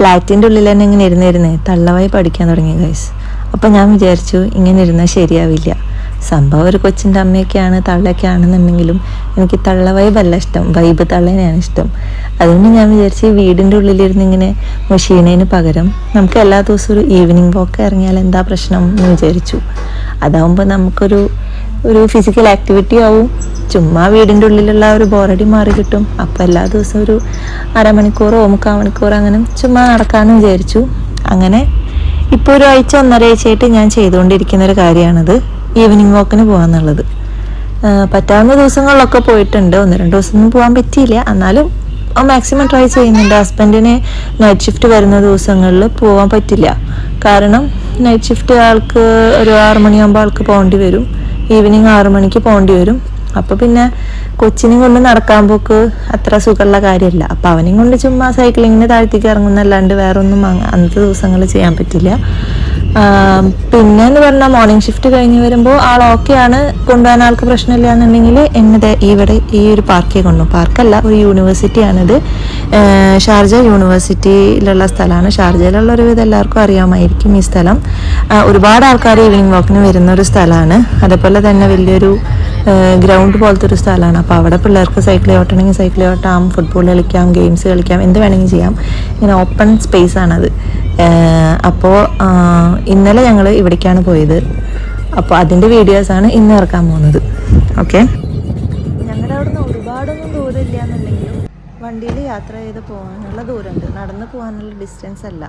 ഫ്ലാറ്റിന്റെ ഉള്ളിൽ തന്നെ ഇങ്ങനെ ഇരുന്നിരുന്നേ തള്ളവായി പഠിക്കാൻ തുടങ്ങി ഗൈസ് അപ്പം ഞാൻ വിചാരിച്ചു ഇങ്ങനെ ഇരുന്നാൽ ശരിയാവില്ല. സംഭവം ഒരു കൊച്ചിന്റെ അമ്മയൊക്കെയാണ് തള്ളയൊക്കെ ആണെന്നുണ്ടെങ്കിലും എനിക്ക് തള്ള വൈബല്ല ഇഷ്ടം. വൈബ് തള്ളേനെയാണ് ഇഷ്ടം. അതുകൊണ്ട് ഞാൻ വിചാരിച്ച് വീടിന്റെ ഉള്ളിലിരുന്ന് ഇങ്ങനെ മുഷീനേന് പകരം നമുക്ക് എല്ലാ ദിവസവും ഒരു ഈവനിങ് വോക്ക് ഇറങ്ങിയാൽ എന്താ പ്രശ്നം എന്ന് വിചാരിച്ചു. അതാവുമ്പോൾ നമുക്കൊരു ഒരു ഫിസിക്കൽ ആക്ടിവിറ്റി ആവും. ചുമ്മാ വീടിന്റെ ഉള്ളിലുള്ള ഒരു ബോറടി മാറി കിട്ടും. അപ്പോൾ എല്ലാ ദിവസവും ഒരു അരമണിക്കൂറോ മുക്കാൽ മണിക്കൂറോ അങ്ങനെ ചുമ്മാ നടക്കാമെന്ന് വിചാരിച്ചു. അങ്ങനെ ഇപ്പോൾ ഒരു ആഴ്ച ഒന്നര ആഴ്ചയായിട്ട് ഞാൻ ചെയ്തുകൊണ്ടിരിക്കുന്ന ഒരു കാര്യമാണത്. ഈവനിങ് വാക്കിന് പോകാന്നുള്ളത് പറ്റാവുന്ന ദിവസങ്ങളിലൊക്കെ പോയിട്ടുണ്ട്. ഒന്ന് രണ്ട് ദിവസമൊന്നും പോകാൻ പറ്റിയില്ല. എന്നാലും മാക്സിമം ട്രൈ ചെയ്യുന്നുണ്ട്. ഹസ്ബൻഡിന് നൈറ്റ് ഷിഫ്റ്റ് വരുന്ന ദിവസങ്ങളിൽ പോകാൻ പറ്റില്ല. കാരണം നൈറ്റ് ഷിഫ്റ്റ് ആൾക്ക് ഒരു ആറ് മണിയാകുമ്പോൾ ആൾക്ക് പോകേണ്ടി വരും. ഈവനിങ് ആറു മണിക്ക് പോകേണ്ടി വരും. അപ്പോൾ പിന്നെ കൊച്ചിനെ കൊണ്ട് നടക്കാൻ പോക്ക് അത്ര സുഖമുള്ള കാര്യമല്ല. അപ്പോൾ അവനെയും കൊണ്ട് ചുമ്മാ സൈക്ലിങ്ങിന് താഴ്ത്തേക്ക് ഇറങ്ങുന്നല്ലാണ്ട് വേറെ ഒന്നും അങ്ങ- അന്നത്തെ ദിവസങ്ങൾ ചെയ്യാൻ പറ്റില്ല. പിന്നെ എന്ന് പറഞ്ഞാൽ മോർണിംഗ് ഷിഫ്റ്റ് കഴിഞ്ഞ് വരുമ്പോൾ ആൾ ഓക്കെയാണ് കൊണ്ടുപോകാൻ ആൾക്ക് പ്രശ്നമില്ല എന്നുണ്ടെങ്കിൽ എന്നെ ഇവിടെ ഈ ഒരു പാർക്കേ കൊണ്ടു പാർക്കല്ല ഒരു യൂണിവേഴ്സിറ്റിയാണിത് ഷാർജ യൂണിവേഴ്സിറ്റിയിലുള്ള സ്ഥലമാണ്. ഷാർജയിലുള്ള ഒരു ഒരുവിധം എല്ലാവർക്കും അറിയാമായിരിക്കും ഈ സ്ഥലം. ഒരുപാട് ആൾക്കാർ ഈവനിങ് വാക്കിന് വരുന്ന ഒരു സ്ഥലമാണ്. അതേപോലെ തന്നെ വലിയൊരു ഗ്രൗണ്ട് പോലത്തെ ഒരു സ്ഥലമാണ്. അപ്പോൾ അവിടെ പിള്ളേർക്ക് സൈക്കിൾ ഓട്ടണമെങ്കിൽ സൈക്കിൾ ഓട്ടാം ഫുട്ബോൾ കളിക്കാം ഗെയിംസ് കളിക്കാം എന്ത് വേണമെങ്കിലും ചെയ്യാം. ഇങ്ങനെ ഓപ്പൺ സ്പേസ് ആണത്. അപ്പോൾ ഇന്നലെ ഞങ്ങൾ ഇവിടേക്കാണ് പോയത്. അപ്പോൾ അതിന്റെ വീഡിയോസാണ് ഇന്ന് ഇറക്കാൻ പോകുന്നത്. ഓക്കെ ഞങ്ങളുടെ അവിടെ നിന്ന് ഒരുപാടൊന്നും ദൂരമില്ല എന്നുണ്ടെങ്കിലും വണ്ടിയിൽ യാത്ര ചെയ്ത് പോകാനുള്ള ദൂരമുണ്ട്. നടന്ന് പോകാനുള്ള ഡിസ്റ്റൻസ് അല്ല.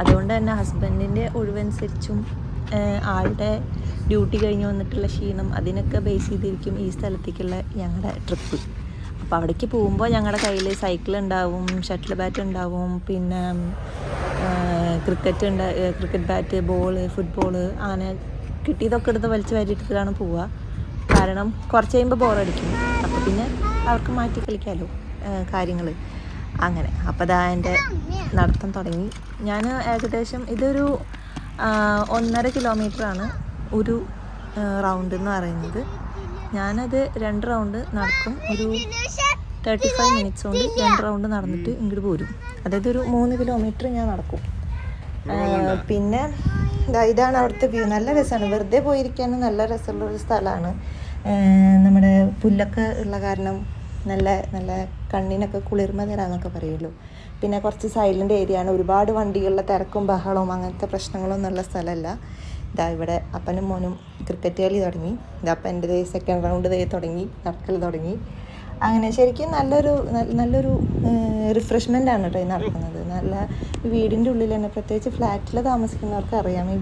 അതുകൊണ്ട് തന്നെ ഹസ്ബൻഡിന്റെ ഒഴിവനുസരിച്ചും ആളുടെ ഡ്യൂട്ടി കഴിഞ്ഞ് വന്നിട്ടുള്ള ക്ഷീണം അതിനൊക്കെ ബേസ് ചെയ്തിരിക്കും ഈ സ്ഥലത്തേക്കുള്ള ഞങ്ങളുടെ ട്രിപ്പ് അപ്പോൾ അവിടേക്ക് പോകുമ്പോൾ ഞങ്ങളുടെ കയ്യിൽ സൈക്കിൾ ഉണ്ടാവും ഷട്ടിൽ ബാറ്റ് ഉണ്ടാവും പിന്നെ ക്രിക്കറ്റ് ഉണ്ട് ക്രിക്കറ്റ് ബാറ്റ് ബോൾ ഫുട്ബോൾ അങ്ങനെ കിട്ടിയതൊക്കെ എടുത്ത് വലിച്ചു വാരിയിട്ടിട്ടാണ് പോവുക കാരണം കുറച്ച് കഴിയുമ്പോൾ ബോറടിക്കും അപ്പോൾ പിന്നെ അവർക്ക് മാറ്റി കളിക്കാമല്ലോ കാര്യങ്ങൾ അങ്ങനെ. അപ്പോൾ അതാ എന്റെ നടത്തം തുടങ്ങി. ഞാൻ ഏകദേശം ഇതൊരു ഒന്നര കിലോമീറ്ററാണ് ഒരു റൗണ്ട് എന്ന് പറയുന്നത്. ഞാനത് രണ്ട് റൗണ്ട് നടക്കും. ഒരു തേർട്ടി ഫൈവ് മിനിറ്റ്സ് കൊണ്ട് രണ്ട് റൗണ്ട് നടന്നിട്ട് ഇങ്ങോട്ട് പോരും. അതായത് ഒരു മൂന്ന് കിലോമീറ്റർ ഞാൻ നടക്കും. പിന്നെ ഇതാണ് അവിടുത്തെ വ്യൂ നല്ല രസമാണ്. വെറുതെ പോയിരിക്കാനും നല്ല രസമുള്ള ഒരു സ്ഥലമാണ്. നമ്മുടെ പുല്ലൊക്കെ ഉള്ള കാരണം നല്ല നല്ല കണ്ണിനൊക്കെ കുളിർമ തരാന്നൊക്കെ പറയുമല്ലോ പിന്നെ കുറച്ച് സൈലന്റ് ഏരിയ ആണ്. ഒരുപാട് വണ്ടികളുടെ തിരക്കും ബഹളവും അങ്ങനത്തെ പ്രശ്നങ്ങളൊന്നും ഉള്ള സ്ഥലമല്ല. ഇതാ ഇവിടെ അപ്പനും മോനും ക്രിക്കറ്റ് കളി തുടങ്ങി. ഇതാ അപ്പം എന്റെ ദേ സെക്കൻഡ് റൗണ്ട് ദേ തുടങ്ങി നടക്കൽ തുടങ്ങി. അങ്ങനെ ശരിക്കും നല്ലൊരു നല്ലൊരു റിഫ്രഷ്മെന്റ് ആണ് കേട്ടോ ഈ നടക്കുന്നത്. നല്ല വീടിന്റെ ഉള്ളിൽ തന്നെ പ്രത്യേകിച്ച് ഫ്ലാറ്റിൽ താമസിക്കുന്നവർക്ക് അറിയാം. ഈ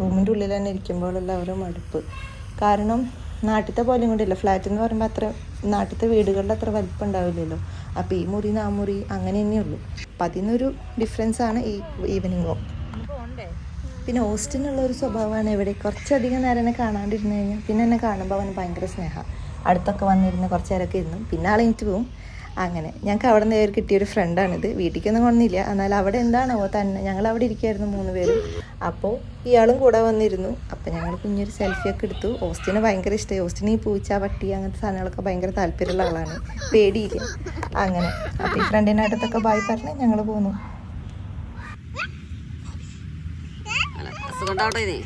റൂമിന്റെ ഉള്ളിൽ തന്നെ ഇരിക്കുമ്പോഴുള്ള ഒരു മടുപ്പ്. കാരണം നാട്ടിലത്തെ പോലെയും കൂടിയില്ല ഫ്ലാറ്റ് എന്ന് പറയുമ്പോൾ അത്ര നാട്ടിലത്തെ വീടുകളിൽ അത്ര വലിപ്പം ഉണ്ടാവില്ലല്ലോ. അപ്പോൾ ഈ മുറി നാ മുറി അങ്ങനെ തന്നെയുള്ളൂ അപ്പം അതിനൊരു ഡിഫറൻസ് ആണ് ഈ ഈവനിങ് വാക്ക് പിന്നെ ഓസ്റ്റിനുള്ള ഒരു സ്വഭാവമാണ് ഇവിടെ. കുറച്ചധികം നേരം എന്നെ കാണാണ്ടിരുന്നു കഴിഞ്ഞാൽ പിന്നെ എന്നെ കാണുമ്പോൾ അവന് ഭയങ്കര സ്നേഹമാണ് അടുത്തൊക്കെ വന്നിരുന്ന് കുറച്ച് നേരമൊക്കെ ഇരുന്നു. പിന്നെ എനിക്ക് പോവും. അങ്ങനെ. ഞങ്ങൾക്ക് അവിടെ നിന്ന് കിട്ടിയൊരു ഫ്രണ്ടാണിത്. വീട്ടിലേക്കൊന്നും കൊണ്ടില്ല എന്നാൽ അവിടെ എന്താണോ തന്നെ. ഞങ്ങൾ അവിടെ ഇരിക്കുമായിരുന്നു മൂന്ന് പേരും. അപ്പോൾ ഇയാളും കൂടെ വന്നിരുന്നു. അപ്പോൾ ഞങ്ങൾ കുഞ്ഞൊരു സെൽഫിയൊക്കെ എടുത്തു. ഓസ്റ്റിന് ഭയങ്കര ഇഷ്ടമായി ഓസ്റ്റിന് ഈ പൂച്ച പട്ടി അങ്ങനത്തെ സാധനങ്ങളൊക്കെ ഭയങ്കര താല്പര്യമുള്ള ആളാണ്. പേടിയില്ല. അങ്ങനെ. അപ്പോൾ ഈ ഫ്രണ്ടിന്റെ അടുത്തൊക്കെ ബായി പറഞ്ഞ് ഞങ്ങൾ പോന്നു. ഉണ്ടാവട്ടെ ഇനി